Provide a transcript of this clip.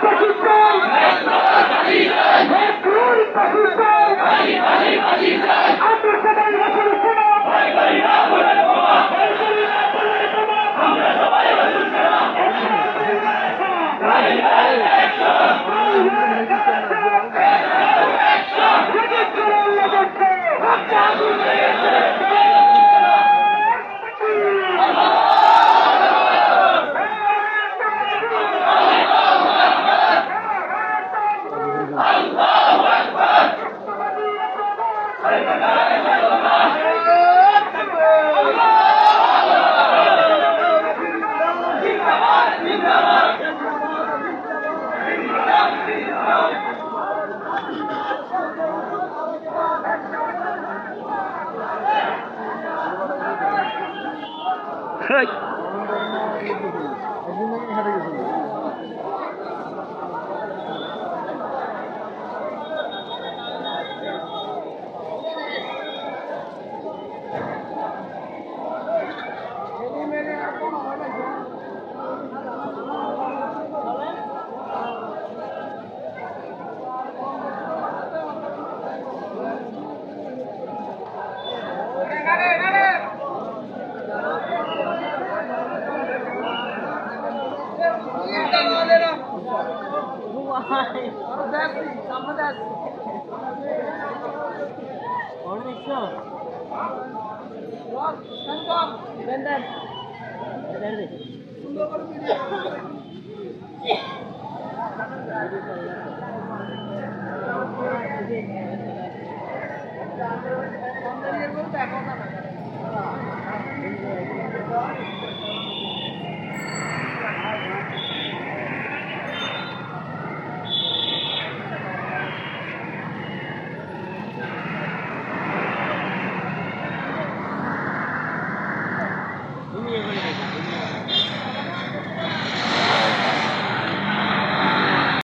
Kentucky Hey! Onu dersin, kapı dersin. Orada ikisi var. Yok, sen kal. Ben der. Nerede? Sandalyeyi koy da koy da. really